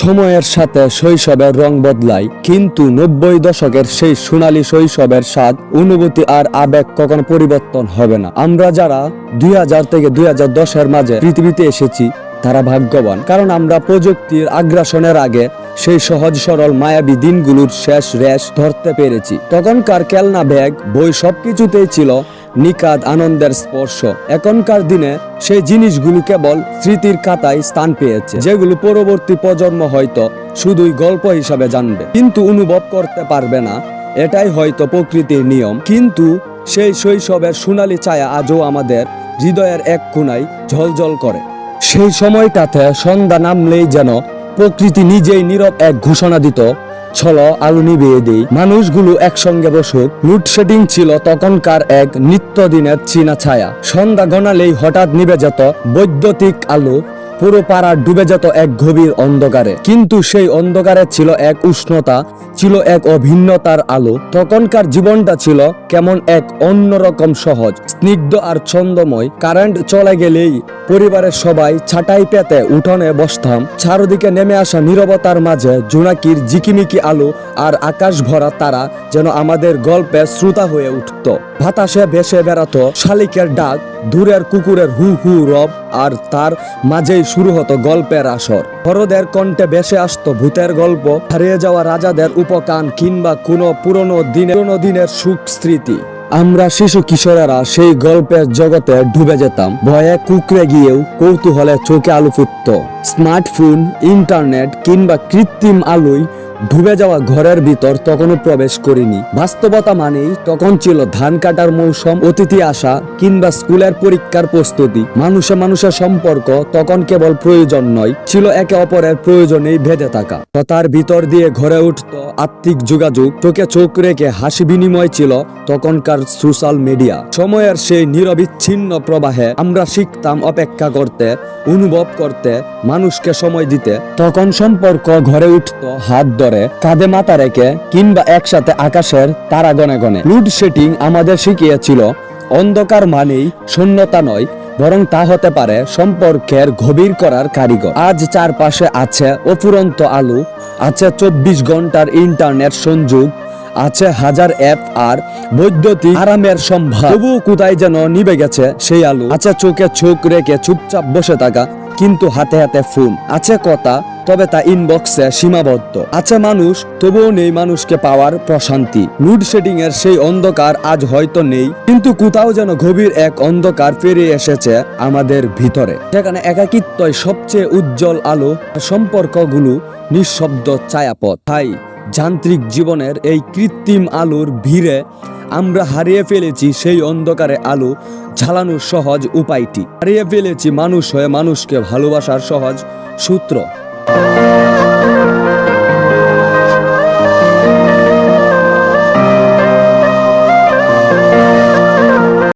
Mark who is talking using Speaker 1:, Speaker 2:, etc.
Speaker 1: সময়ের সাথে শৈশবের রং বদলায়, কিন্তু নব্বই দশকের সেই সোনালি শৈশবের স্বাদ, অনুভূতি আর আবেগ কখনো পরিবর্তন হবে না। আমরা যারা দুই হাজার থেকে দুই হাজার মাঝে পৃথিবীতে এসেছি, তারা ভাগ্যবান, কারণ আমরা প্রযুক্তির আগ্রাসনের আগে সেই সহজ সরল মায়াবী দিনগুলোর শেষ রেশ ধরতে পেরেছি। তখনকার খেলনা ব্যাগ, বই সবকিছুতেই ছিল নিকাদ আনন্দের স্পর্শ। এখনকার দিনে সেই জিনিসগুলো কেবল স্মৃতির খাতায় স্থান পেয়েছে, যেগুলো পরবর্তী প্রজন্ম হয়তো শুধুই গল্প হিসাবে জানবে। কিন্তু অনুভব করতে পারবে না, এটাই হয়তো প্রকৃতির নিয়ম। কিন্তু সেই শৈশবের সোনালী ছায়া আজও আমাদের হৃদয়ের এক কোনায় ঝলঝল করে। সেই সময়টাতে সন্ধ্যা নামলেই যেন প্রকৃতি নিজেই নীরব এক ঘোষণা দিত চলো আলো নিভিয়ে দেই। মানুষগুলো একসঙ্গে বসুক লোডশেডিং ছিল তখনকার এক নিত্যদিনের চীনা ছায়া। সন্ধ্যা গণালেই হঠাৎ নিভে যেত বৈদ্যুতিক আলো। পুরো পাড়া ডুবে যেত এক গভীর অন্ধকারে। কিন্তু সেই অন্ধকারে ছিল এক উষ্ণতা, ছিল এক অভিন্নতার আলো। তখনকার জীবনটা ছিল কেমন এক অন্যরকম সহজ, স্নিগ্ধ আর ছন্দময়। কারেন্ট চলে গেলেই পরিবারের সবাই ছাটাই পেতে উঠোনে বসতাম। চারদিকে নেমে আসা নীরবতার মাঝে জোনাকির জিকিমিকি আলো আর আকাশ ভরা তারা যেন আমাদের গল্পে শ্রোতা হয়ে উঠত। বাতাসে ভেসে বেড়াতো শালিকের ডাক, দূরের কুকুরের হু হু রব আর তার মাঝেই শুরু হতো গল্পের আসর। হরদের কণ্ঠে ভেসে আসতো ভূতের গল্প, হারিয়ে যাওয়া রাজাদের উপকান কিংবা কোনো পুরনো দিনের পুরনো দিনের সুখ স্মৃতি। আমরা শিশু কিশোরেরা সেই গল্পের জগতে ডুবে যেতাম। ভয়ে কুকড়ে গিয়েও কৌতূহলে চোখে আলো ফুটত। স্মার্টফোন, ইন্টারনেট কিংবা কৃত্রিম আলোয় ডুবে যাওয়া ঘরের ভিতর তখনও প্রবেশ করিনি। বাস্তবতা মানেই তখন ছিল ধান কাটার মৌসুম, অতিথি আসা কিংবা স্কুলের পরীক্ষার প্রস্তুতি। মানুষে মানুষের সম্পর্ক তখন কেবল প্রয়োজন নয়, ছিল একে অপরের প্রয়োজনেই ভেদে থাকা। তার ভিতর দিয়ে ঘরে উঠত আত্মিক যোগাযোগ। চোখে চোখ রেখে হাসি বিনিময় ছিল তখনকার সোশ্যাল মিডিয়া। সময়ের সেই নিরবিচ্ছিন্ন প্রবাহে আমরা শিখতাম অপেক্ষা করতে, অনুভব করতে, মানুষকে সময় দিতে। তখন সম্পর্ক ঘরে উঠত হাত ধরে। কাঁধে মাথা রেখে কিংবা একসাথে আকাশের তারা গনে গনে। লোডশেডিং আমাদের শিখিয়েছিল, অন্ধকার মানেই শূন্যতা নয়, বরং তা হতে পারে সম্পর্কের গভীর করার কারিগর। আজ চারপাশে আছে অফুরন্ত আলো, আছে চব্বিশ ঘণ্টার ইন্টারনেট সংযোগ, আছে হাজার অ্যাপ আর বৈদ্যুতিক আরামের সম্ভার। তবুও কোথায় যেন নিবে গেছে সেই আলো, আছে চোখে চোখ রেখে চুপচাপ বসে থাকা কিন্তু হাতে হাতে ফোন আছে কথা, তবে তা ইনবক্সে সীমাবদ্ধ। আছে মানুষ, তবুও নেই মানুষকে পাওয়ার প্রশান্তি। লোডশেডিং এর সেই অন্ধকার আজ হয়তো নেই, কিন্তু কোথাও যেন গভীর এক অন্ধকার ফিরে এসেছে আমাদের ভিতরে। সেখানে একাকিত্বই সবচেয়ে উজ্জ্বল আলো সম্পর্কগুলো নিঃশব্দ ছায়াপথ। তাই যান্ত্রিক জীবনের এই কৃত্রিম আলোর ভিড়ে আমরা হারিয়ে ফেলেছি সেই অন্ধকারে আলো ঝালানোর সহজ উপায়টি। হারিয়ে ফেলেছি মানুষ হয়ে মানুষকে ভালোবাসার সহজ সূত্র।